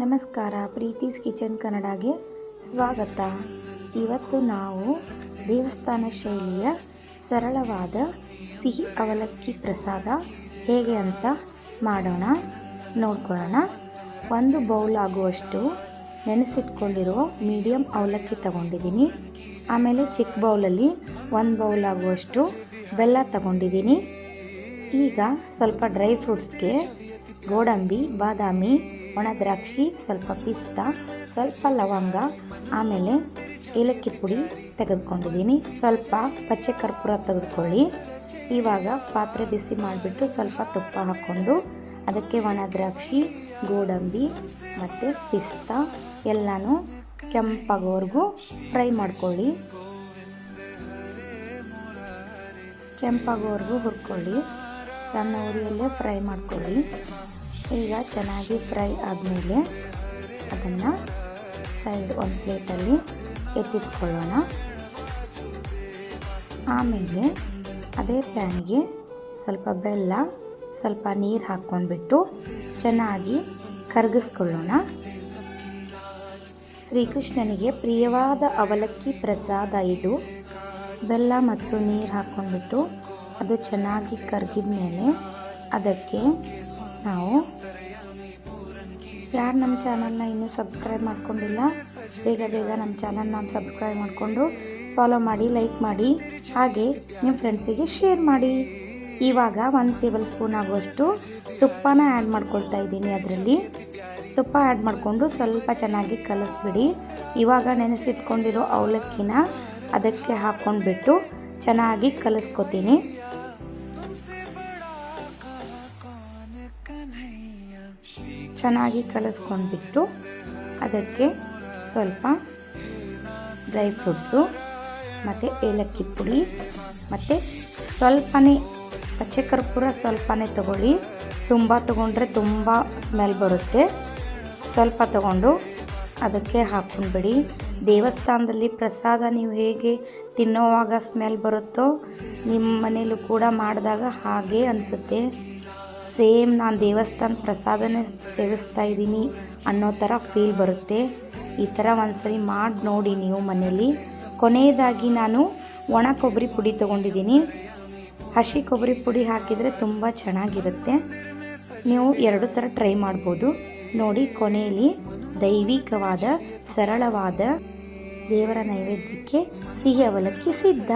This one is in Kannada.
ನಮಸ್ಕಾರ, ಪ್ರೀತಿಸ್ ಕಿಚನ್ ಕನ್ನಡಗೆ ಸ್ವಾಗತ. ಇವತ್ತು ನಾವು ದೇವಸ್ಥಾನ ಶೈಲಿಯ ಸರಳವಾದ ಸಿಹಿ ಅವಲಕ್ಕಿ ಪ್ರಸಾದ ಹೇಗೆ ಅಂತ ಮಾಡೋಣ, ನೋಡ್ಕೊಳ್ಳೋಣ. ಒಂದು ಬೌಲ್ ಆಗುವಷ್ಟು ನೆನೆಸಿಟ್ಕೊಂಡಿರೋ ಮೀಡಿಯಮ್ ಅವಲಕ್ಕಿ ತಗೊಂಡಿದ್ದೀನಿ. ಆಮೇಲೆ ಚಿಕ್ಕ ಬೌಲಲ್ಲಿ ಒಂದು ಬೌಲ್ ಆಗುವಷ್ಟು ಬೆಲ್ಲ ತಗೊಂಡಿದ್ದೀನಿ. ಈಗ ಸ್ವಲ್ಪ ಡ್ರೈ ಫ್ರೂಟ್ಸ್ಗೆ ಗೋಡಂಬಿ, ಬಾದಾಮಿ, ಒಣ ದ್ರಾಕ್ಷಿ, ಸ್ವಲ್ಪ ಪಿಸ್ತಾ, ಸ್ವಲ್ಪ ಲವಂಗ, ಆಮೇಲೆ ಏಲಕ್ಕಿ ಪುಡಿ ತೆಗೆದುಕೊಂಡಿದ್ದೀನಿ. ಸ್ವಲ್ಪ ಪಚ್ಚೆ ಕರ್ಪೂರ ತೆಗೆದುಕೊಳ್ಳಿ. ಇವಾಗ ಪಾತ್ರೆ ಬಿಸಿ ಮಾಡಿಬಿಟ್ಟು ಸ್ವಲ್ಪ ತುಪ್ಪ ಹಾಕ್ಕೊಂಡು ಅದಕ್ಕೆ ಒಣ ದ್ರಾಕ್ಷಿ, ಗೋಡಂಬಿ ಮತ್ತು ಪಿಸ್ತಾ ಎಲ್ಲನೂ ಕೆಂಪಾಗೋವರೆಗೂ ಫ್ರೈ ಮಾಡ್ಕೊಳ್ಳಿ. ಕೆಂಪಾಗೋವರೆಗೂ ಹುರ್ಕೊಳ್ಳಿ. ಸಣ್ಣ ಉರಿಯಲ್ಲೇ ಫ್ರೈ ಮಾಡ್ಕೊಳ್ಳಿ. ಈಗ ಚೆನ್ನಾಗಿ ಫ್ರೈ ಆದಮೇಲೆ ಅದನ್ನು ಸೈಡ್ ಒಂದು ಪ್ಲೇಟಲ್ಲಿ ಎತ್ತಿಟ್ಕೊಳ್ಳೋಣ. ಆಮೇಲೆ ಅದೇ ಪ್ಯಾನಿಗೆ ಸ್ವಲ್ಪ ಬೆಲ್ಲ, ಸ್ವಲ್ಪ ನೀರು ಹಾಕ್ಕೊಂಡ್ಬಿಟ್ಟು ಚೆನ್ನಾಗಿ ಕರಗಿಸ್ಕೊಳ್ಳೋಣ. ಶ್ರೀಕೃಷ್ಣನಿಗೆ ಪ್ರಿಯವಾದ ಅವಲಕ್ಕಿ ಪ್ರಸಾದ ಇದು. ಬೆಲ್ಲ ಮತ್ತು ನೀರು ಹಾಕ್ಕೊಂಡ್ಬಿಟ್ಟು ಅದು ಚೆನ್ನಾಗಿ ಕರಗಿದ ಮೇಲೆ ಅದಕ್ಕೆ ನಾವು ಯಾರು ನಮ್ಮ ಚಾನಲ್ನ ಇನ್ನೂ ಸಬ್ಸ್ಕ್ರೈಬ್ ಮಾಡ್ಕೊಂಡಿಲ್ಲ, ಬೇಗ ಬೇಗ ನಮ್ಮ ಚಾನಲ್ನ ಸಬ್ಸ್ಕ್ರೈಬ್ ಮಾಡಿಕೊಂಡು ಫಾಲೋ ಮಾಡಿ ಲೈಕ್ ಮಾಡಿ, ಹಾಗೆ ನಿಮ್ಮ ಫ್ರೆಂಡ್ಸಿಗೆ ಶೇರ್ ಮಾಡಿ. ಇವಾಗ ಒಂದು ಟೇಬಲ್ ಸ್ಪೂನ್ ಆಗುವಷ್ಟು ತುಪ್ಪನ ಆ್ಯಡ್ ಮಾಡ್ಕೊಳ್ತಾ ಇದ್ದೀನಿ ಅದರಲ್ಲಿ. ತುಪ್ಪ ಆ್ಯಡ್ ಮಾಡಿಕೊಂಡು ಸ್ವಲ್ಪ ಚೆನ್ನಾಗಿ ಕಲಿಸ್ಬಿಡಿ. ಇವಾಗ ನೆನೆಸಿಟ್ಕೊಂಡಿರೋ ಅವಲಕ್ಕಿನ ಅದಕ್ಕೆ ಹಾಕ್ಕೊಂಡ್ಬಿಟ್ಟು ಚೆನ್ನಾಗಿ ಕಲಿಸ್ಕೊತೀನಿ. ಚೆನ್ನಾಗಿ ಕಲಸ್ಕೊಂಡ್ಬಿಟ್ಟು ಅದಕ್ಕೆ ಸ್ವಲ್ಪ ಡ್ರೈ ಫ್ರೂಟ್ಸು, ಮತ್ತು ಏಲಕ್ಕಿ ಪುಡಿ, ಮತ್ತು ಸ್ವಲ್ಪನೇ ಪಚ್ಚೆ ಕರ್ಪೂರ ಸ್ವಲ್ಪನೇ ತಗೊಳ್ಳಿ. ತುಂಬ ತಗೊಂಡ್ರೆ ತುಂಬ ಸ್ಮೆಲ್ ಬರುತ್ತೆ. ಸ್ವಲ್ಪ ತಗೊಂಡು ಅದಕ್ಕೆ ಹಾಕ್ಕೊಂಡ್ಬಿಡಿ. ದೇವಸ್ಥಾನದಲ್ಲಿ ಪ್ರಸಾದ ನೀವು ಹೇಗೆ ತಿನ್ನೋವಾಗ ಸ್ಮೆಲ್ ಬರುತ್ತೋ ನಿಮ್ಮ ಮನೇಲೂ ಕೂಡ ಮಾಡಿದಾಗ ಹಾಗೇ ಅನಿಸುತ್ತೆ. ಸೇಮ್ ನಾನು ದೇವಸ್ಥಾನ ಪ್ರಸಾದನೇ ಸೇವಿಸ್ತಾ ಇದ್ದೀನಿ ಅನ್ನೋ ಥರ ಫೀಲ್ ಬರುತ್ತೆ. ಈ ಥರ ಒಂದ್ಸರಿ ಮಾಡಿ ನೋಡಿ ನೀವು ಮನೇಲಿ. ಕೊನೆಯದಾಗಿ ನಾನು ಒಣ ಕೊಬ್ಬರಿ ಪುಡಿ ತೊಗೊಂಡಿದ್ದೀನಿ. ಹಸಿ ಕೊಬ್ಬರಿ ಪುಡಿ ಹಾಕಿದರೆ ತುಂಬ ಚೆನ್ನಾಗಿರುತ್ತೆ. ನೀವು ಎರಡು ಥರ ಟ್ರೈ ಮಾಡ್ಬೋದು. ನೋಡಿ ಕೊನೆಯಲ್ಲಿ ದೈವಿಕವಾದ, ಸರಳವಾದ ದೇವರ ನೈವೇದ್ಯಕ್ಕೆ ಸಿಹಿ ಅವಲಕ್ಕಿ ಸಿದ್ಧ.